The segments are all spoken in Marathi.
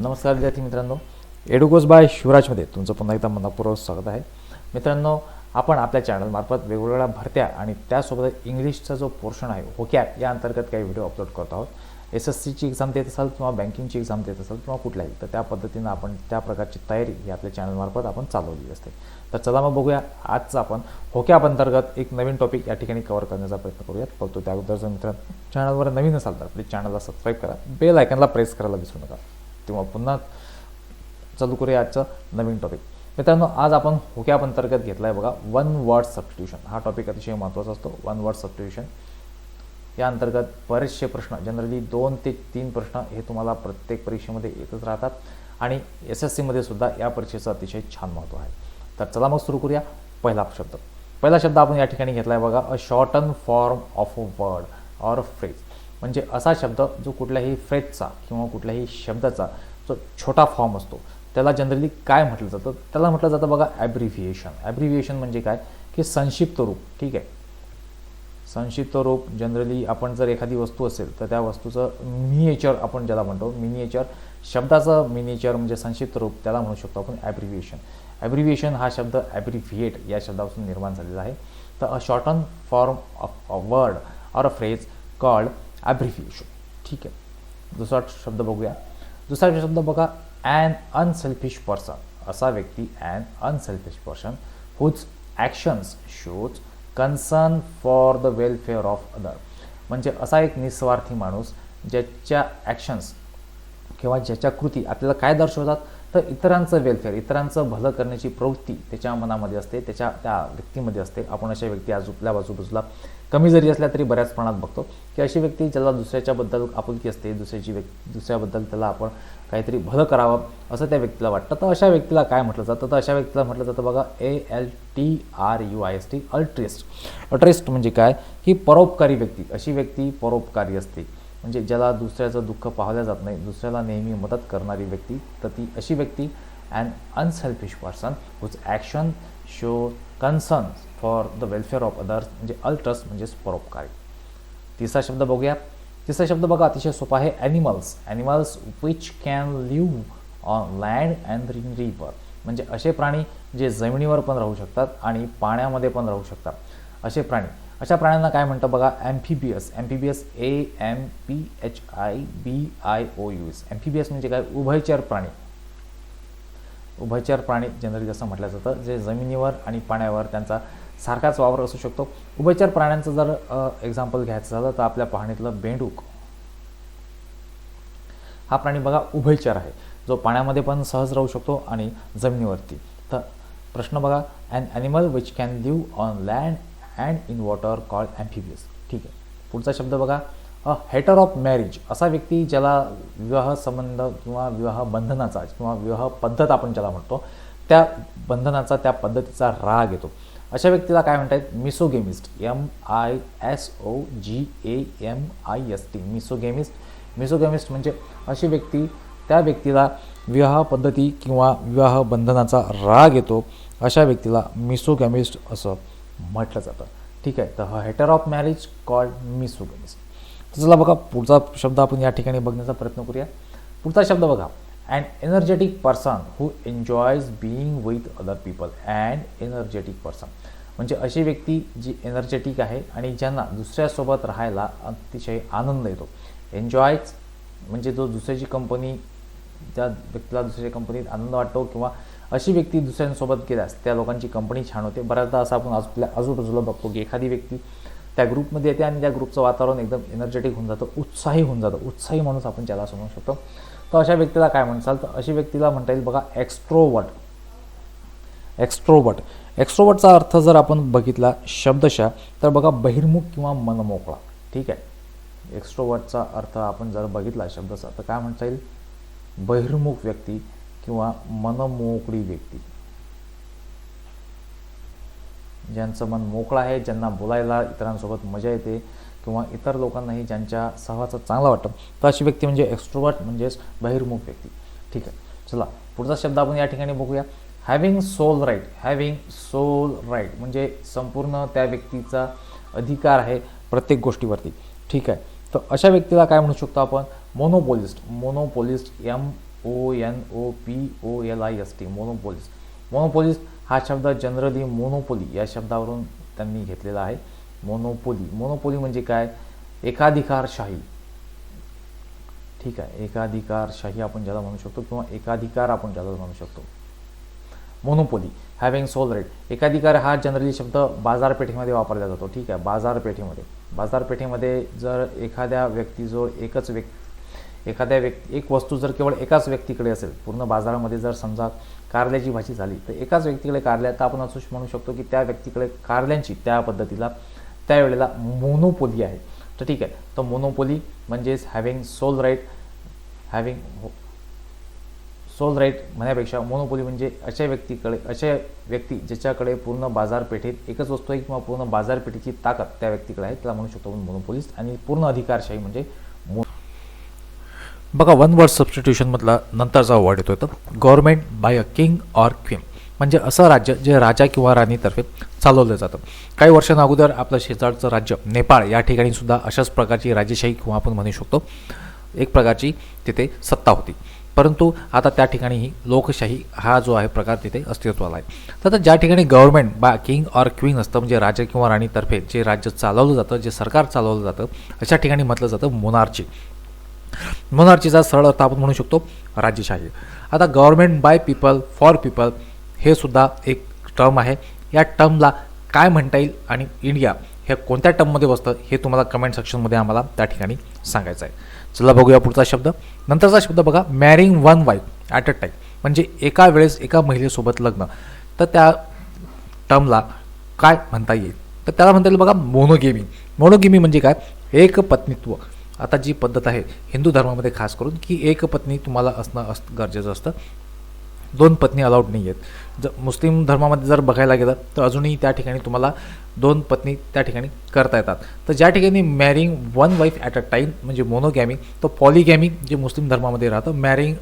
नमस्कार विद्यार्थी मित्रांनो. एडुकोस बाय शिवराजमध्ये तुमचं पुन्हा एकदा मनपूर्वक स्वागत आहे. मित्रांनो आपण आपल्या चॅनलमार्फत वेगवेगळ्या भरत्या आणि त्यासोबत इंग्लिशचा जो पोर्शन आहे होकॅप या अंतर्गत काही व्हिडिओ अपलोड करत आहोत. एस एस सीची एक्झाम देत असाल किंवा बँकिंगची एक्झाम देत असाल किंवा कुठल्याही तर त्या पद्धतीनं आपण त्या प्रकारची तयारी ही आपल्या चॅनलमार्फत आपण चालवली असते. तर चला मग बघूया आजचं आपण होक्या अंतर्गत एक नवीन टॉपिक या ठिकाणी कव्हर करण्याचा प्रयत्न करूयात. परंतु त्या अगोदर जर मित्रांनो चॅनलवर नवीन असाल तर प्लीज चॅनलला सबस्क्राईब करा. बेल आयकनला प्रेस करायला विसरू नका. तेव्हा पुन्हा चालू करूया आजचं नवीन टॉपिक मित्रांनो आज आपण हुक्याप अंतर्गत घेतला आहे बघा वन वर्ड सबस्टिट्यूशन हा टॉपिक अतिशय महत्त्वाचा असतो वन वर्ड सबस्टिट्यूशन या अंतर्गत बरेचसे प्रश्न जनरली दोन ते तीन प्रश्न हे तुम्हाला प्रत्येक परीक्षेमध्ये येतच राहतात. आणि एस एस सीमध्ये सुद्धा या परीक्षेचं अतिशय छान महत्त्व आहे. तर चला मग सुरू करूया पहिला शब्द. पहिला शब्द आपण या ठिकाणी घेतला आहे बघा a shorten form of a word or phrase म्हणजे असा शब्द जो कुठल्याही फ्रेजचा किंवा कुठल्याही शब्दाचा जो छोटा फॉर्म असतो त्याला जनरली काय म्हटलं जातं? त्याला म्हटलं जातं बघा ॲब्रिव्हिएशन ॲब्रिव्हिएशन म्हणजे काय? की संक्षिप्त रूप. ठीक आहे? संक्षिप्त रूप जनरली आपण जर एखादी वस्तू असेल तर त्या वस्तूचं मिनिएचर आपण ज्याला म्हणतो मिनिएचर शब्दाचं मिनिएचर म्हणजे संक्षिप्त रूप त्याला म्हणू शकतो आपण ॲब्रिव्हिएशन ॲब्रिव्हिएशन हा शब्द ॲब्रिव्हिएट या शब्दापासून निर्माण झालेला आहे. तर a shorten form of a word or a phrase called abbreviation ठीक आहे. दुसरा शब्द बघूया. दुसरा शब्द बघा. ॲन अनसेल्फिश पर्सन असा व्यक्ती an unselfish person whose actions shows concern for the welfare of other म्हणजे असा एक निस्वार्थी माणूस ज्याच्या ॲक्शन्स किंवा ज्याच्या कृती आपल्याला काय दर्शवतात? तर इतरांचं वेलफेअर इतरांचं भलं करण्याची प्रवृत्ती त्याच्या मनामध्ये असते त्याच्या त्या व्यक्तीमध्ये असते. आपण अशा व्यक्ती आजूला बाजूबाजूला कमी जरी असल्या तरी बऱ्याच प्रमाणात बघतो. की अशी व्यक्ती ज्याला दुसऱ्याच्याबद्दल आपुलकी असते दुसऱ्याची व्यक्ती दुसऱ्याबद्दल त्याला आपण काहीतरी भलं करावं असं त्या व्यक्तीला वाटतं. तर अशा व्यक्तीला काय म्हटलं जातं? तर अशा व्यक्तीला म्हटलं जातं बघा A L T R U I S T altruist. Altruist म्हणजे काय? की परोपकारी व्यक्ती. अशी व्यक्ती परोपकारी असते. म्हणजे ज्याला दुसऱ्याचं दुःख पाहिलं जात नाही दुसऱ्याला नेहमी मदत करणारी व्यक्ती तर ती अशी व्यक्ती and unselfish person whose action show concern for the welfare of others म्हणजे अल्ट्रस म्हणजेच परोपकारी. तिसरा शब्द बघूया. तिसरा शब्द बघा अतिशय सोपा आहे. Animals animals which can live on land and in river म्हणजे असे प्राणी जे जमिनीवर पण राहू शकतात आणि पाण्यामध्ये पण राहू शकतात. असे प्राणी. अशा प्राण्यांना काय म्हणतं बघा? Amphibious amphibious A M P H I B I O U S amphibious म्हणजे काय? उभयचर प्राणी. उभयचर प्राणी जनरली असं म्हटलं जातं जे जमिनीवर आणि पाण्यावर त्यांचा सारखाच वावर असू शकतो. उभयचर प्राण्यांचं जर एक्झाम्पल घ्यायचं झालं तर आपल्या पाहणीतलं बेंडूक. हा प्राणी बघा उभयचर आहे. जो पाण्यामध्ये पण सहज राहू शकतो आणि जमिनीवरती. तर प्रश्न बघा an animal which can live on land and in water called amphibious ठीक आहे. पुढचा शब्द बघा. अ हेटर ऑफ मॅरेज असा व्यक्ती ज्याला विवाह संबंध किंवा विवाह बंधनाचा किंवा विवाह पद्धत आपण ज्याला म्हणतो त्या बंधनाचा त्या पद्धतीचा राग येतो. अशा व्यक्तीला काय म्हणतात? Misogamist M I S O G A M I S T misogamist misogamist म्हणजे अशी व्यक्ती त्या व्यक्तीला विवाह पद्धती किंवा विवाह बंधनाचा राग येतो. अशा व्यक्तीला मिसोगॅमिस्ट असं म्हटलं जातं. ठीक आहे तर हा hater of marriage called miss तर चला बघा पुढचा शब्द आपण या ठिकाणी बघण्याचा प्रयत्न करूया. पुढचा शब्द बघा. And energetic person who enjoys being with other people and energetic person म्हणजे अशी व्यक्ती जी एनर्जेटिक आहे आणि ज्यांना दुसऱ्यासोबत राहायला अतिशय आनंद येतो. एन्जॉयज म्हणजे जो दुसऱ्याची कंपनी त्या व्यक्तीला दुसऱ्याच्या कंपनीत आनंद वाटतो किंवा अशी व्यक्ती दुसऱ्यांसोबत गेल्यास त्या लोकांची कंपनी छान होते. बऱ्याचदा असं आपण आपल्या आजूबाजूला बघतो की एखादी व्यक्ती त्या ग्रुपमध्ये येते आणि त्या ग्रुपचं वातावरण एकदम एनर्जेटिक होऊन जातं उत्साही होऊन जातं. उत्साही माणूस आपण ज्याला समजू शकतो. तर अशा व्यक्तीला काय म्हणसाल तर अशी व्यक्तीला म्हणता येईल बघा एक्स्ट्रोवर्ट एक्स्ट्रोवर्ट एक्स्ट्रोवर्टचा अर्थ जर आपण बघितला शब्दशः तर बघा बहिर्मुख किंवा मनमोकळा. ठीक आहे? एक्स्ट्रोवर्टचा अर्थ आपण जर बघितला शब्दचा तर काय म्हणता येईल? बहिर्मुख व्यक्ती किंवा मनमोकळी व्यक्ती. ज्यांचं मन मोकळं आहे ज्यांना बोलायला इतरांसोबत मजा येते किंवा इतर लोकांनाही ज्यांच्या सहवाचं चांगला वाटतं तर अशी व्यक्ती म्हणजे एक्स्ट्रोवर्ट म्हणजेच बहिर्मुख व्यक्ती. ठीक आहे. चला पुढचा शब्द आपण या ठिकाणी बघूया. Having sole right having sole right म्हणजे संपूर्ण त्या व्यक्तीचा अधिकार आहे प्रत्येक गोष्टीवरती. ठीक आहे. तर अशा व्यक्तीला काय म्हणू शकतो आपण? Monopolist monopolist M O N O P O L I S T monopolist monopolist हा शब्द जनरली मोनोपोली या शब्दावरून त्यांनी घेतलेला आहे. मोनोपोली मोनोपोली म्हणजे काय? एकाधिकारशाही. ठीक आहे. एकाधिकारशाही आपण ज्याला म्हणू शकतो किंवा एकाधिकार आपण ज्याला म्हणू शकतो. मोनोपोली हॅव्हिंग सोल रेट एकाधिकार हा जनरली शब्द बाजारपेठेमध्ये वापरला जातो. ठीक आहे. बाजारपेठेमध्ये. बाजारपेठेमध्ये जर एखाद्या व्यक्तीजवळ एकच व्यक्ती एखाद्या व्यक्ती एक वस्तू जर केवळ एकाच व्यक्तीकडे असेल पूर्ण बाजारामध्ये जर समजा कारल्याची भाजी झाली तर एकाच व्यक्तीकडे कारल्या तर आपण असं म्हणू शकतो की त्या व्यक्तीकडे कारल्यांची त्या पद्धतीला त्यावेळेला मोनोपोली आहे. तर ठीक आहे. तर मोनोपोली म्हणजेच having sole right having sole right म्हणण्यापेक्षा मोनोपोली म्हणजे अशा व्यक्तीकडे अशा व्यक्ती ज्याच्याकडे पूर्ण बाजारपेठेत एकच वस्तू आहे किंवा पूर्ण बाजारपेठेची ताकद त्या व्यक्तीकडे आहे त्याला म्हणू शकतो आपण मोनोपोलिस आणि पूर्ण अधिकारशाही म्हणजे बघा वन वर्ड सबस्टिट्यूशनमधला नंतरचा वर्ड येतो तर government by a king or queen म्हणजे असं राज्य जे राजा किंवा राणीतर्फे चालवलं जातं. काही वर्षांअगोदर आपलं शेजारचं राज्य नेपाळ या ठिकाणी सुद्धा अशाच प्रकारची राजेशाही किंवा आपण म्हणू शकतो एक प्रकारची तिथे सत्ता होती. परंतु आता त्या ठिकाणी ही लोकशाही हा जो आहे प्रकार तिथे अस्तित्वाला आहे. तर ज्या ठिकाणी गव्हर्नमेंट बा किंग ऑर क्वीन असतं म्हणजे राजा किंवा राणीतर्फे जे राज्य चालवलं जातं जे सरकार चालवलं जातं अशा ठिकाणी म्हटलं जातं मोनार्ची मोनार्चीचा सरळ अर्थ आपण म्हणू शकतो राज्यशाही. आता government by people for people हे सुद्धा एक टर्म आहे. या टर्मला काय म्हणता येईल आणि इंडिया हे कोणत्या टर्ममध्ये बसतं हे तुम्हाला कमेंट सेक्शनमध्ये आम्हाला त्या ठिकाणी सांगायचं आहे. चला बघूया पुढचा शब्द. नंतरचा शब्द बघा marrying one wife at a time म्हणजे एका वेळेस एका महिलेसोबत लग्न. तर त्या टर्मला काय म्हणता येईल? तर त्याला म्हणता येईल बघा मोनोगेमी मोनोगेमी म्हणजे काय? एक पत्नीत्व. आता जी पद्धत आहे हिंदू धर्मामध्ये खास करून की एक पत्नी तुम्हाला असणं अस गरजेचं असतं. दोन पत्नी अलाउड नाही आहेत जर मुस्लिम धर्मामध्ये जर बघायला गेलं तर अजूनही त्या ठिकाणी तुम्हाला दोन पत्नी त्या ठिकाणी करता येतात. तर ज्या ठिकाणी marrying one wife at a time म्हणजे मोनोगॅमी तर पॉलिगॅमी जे मुस्लिम धर्मामध्ये राहतं marrying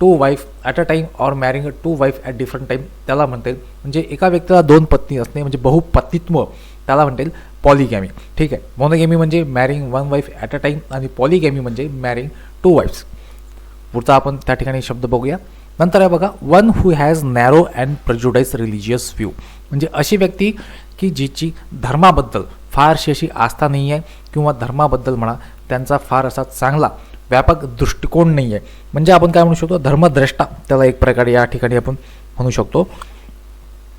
two wife at a time or marrying two wife at different time त्याला म्हणता येईल. म्हणजे एका व्यक्तीला दोन पत्नी असणे म्हणजे बहुपत्नीत्व त्याला म्हणतील पॉलिगॅमी ठीक आहे. मोनोगॅमी म्हणजे marrying one wife at a time आणि पॉलिगॅमी म्हणजे मॅरिंग टू वाईफ्स पुढचा आपण त्या ठिकाणी शब्द बघूया. नंतर आहे बघा one who has narrow and prejudiced religious view म्हणजे अशी व्यक्ती की जिची धर्माबद्दल फारशी अशी आस्था नाही आहे किंवा धर्माबद्दल म्हणा त्यांचा फार असा चांगला व्यापक दृष्टिकोन नाही आहे म्हणजे आपण काय म्हणू शकतो धर्मद्रष्टा. त्याला एक प्रकारे या ठिकाणी आपण म्हणू शकतो.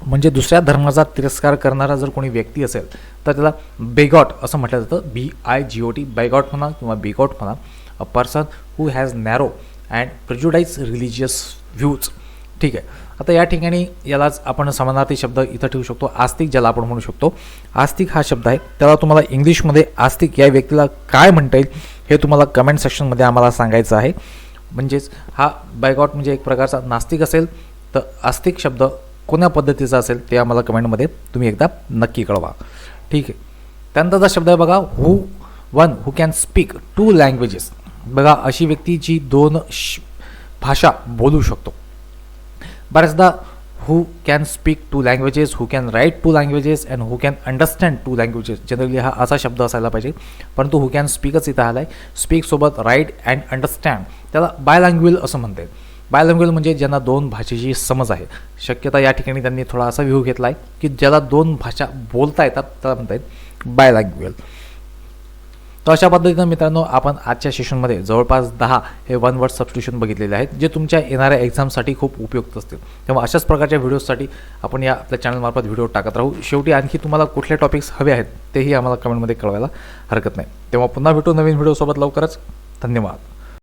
म्हणजे दुसऱ्या धर्माचा तिरस्कार करणारा जर कोणी व्यक्ती असेल तर त्याला बेगॉट असं म्हटलं जातं. B I G O T बेगॉट म्हणा किंवा बेगॉट म्हणा. A person who has narrow and prejudiced religious views ठीक आहे. आता या ठिकाणी यालाच आपण समानार्थी शब्द इथं ठेवू शकतो. आस्तिक ज्याला आपण म्हणू शकतो. आस्तिक हा शब्द आहे. त्याला तुम्हाला इंग्लिशमध्ये आस्तिक या व्यक्तीला काय म्हणता येईल हे तुम्हाला कमेंट सेक्शनमध्ये आम्हाला सांगायचं आहे. म्हणजेच हा बायगॉट म्हणजे एक प्रकारचा नास्तिक असेल तर आस्तिक शब्द कोण्या पद्धतीचा असेल ते आम्हाला कमेंटमध्ये तुम्ही एकदा नक्की कळवा. ठीक आहे. त्यानंतरचा शब्द आहे बघा who one who can speak two languages बघा अशी व्यक्ती जी दोन श भाषा बोलू शकतो. बऱ्याचदा who can speak two languages who can write two languages and who can understand two languages generally हा असा शब्द असायला पाहिजे. परंतु हू कॅन स्पीकच इथं आला आहे स्पीकसोबत राईट अँड अंडरस्टँड त्याला बाय लँग्वेज असं म्हणते बायलँग्वेज म्हणजे ज्यांना दोन भाषेची समज आहे. शक्यता या ठिकाणी त्यांनी थोडा असा व्ह्यू घेतला आहे की ज्याला दोन भाषा बोलता येतात त्याला म्हणता येत बायलँग्वेज तर अशा पद्धतीनं मित्रांनो आपण आजच्या सेशनमध्ये जवळपास दहा हे वन वर्ड सबस्टिट्यूशन बघितलेले आहेत जे तुमच्या येणाऱ्या एक्झामसाठी खूप उपयुक्त असतील. तेव्हा अशाच प्रकारच्या व्हिडिओसाठी आपण या आपल्या चॅनलमार्फत व्हिडिओ टाकत राहू. शेवटी आणखी तुम्हाला कुठले टॉपिक्स हवे आहेत तेही आम्हाला कमेंटमध्ये कळवायला हरकत नाही. तेव्हा पुन्हा भेटू नवीन व्हिडिओसोबत लवकरच. धन्यवाद.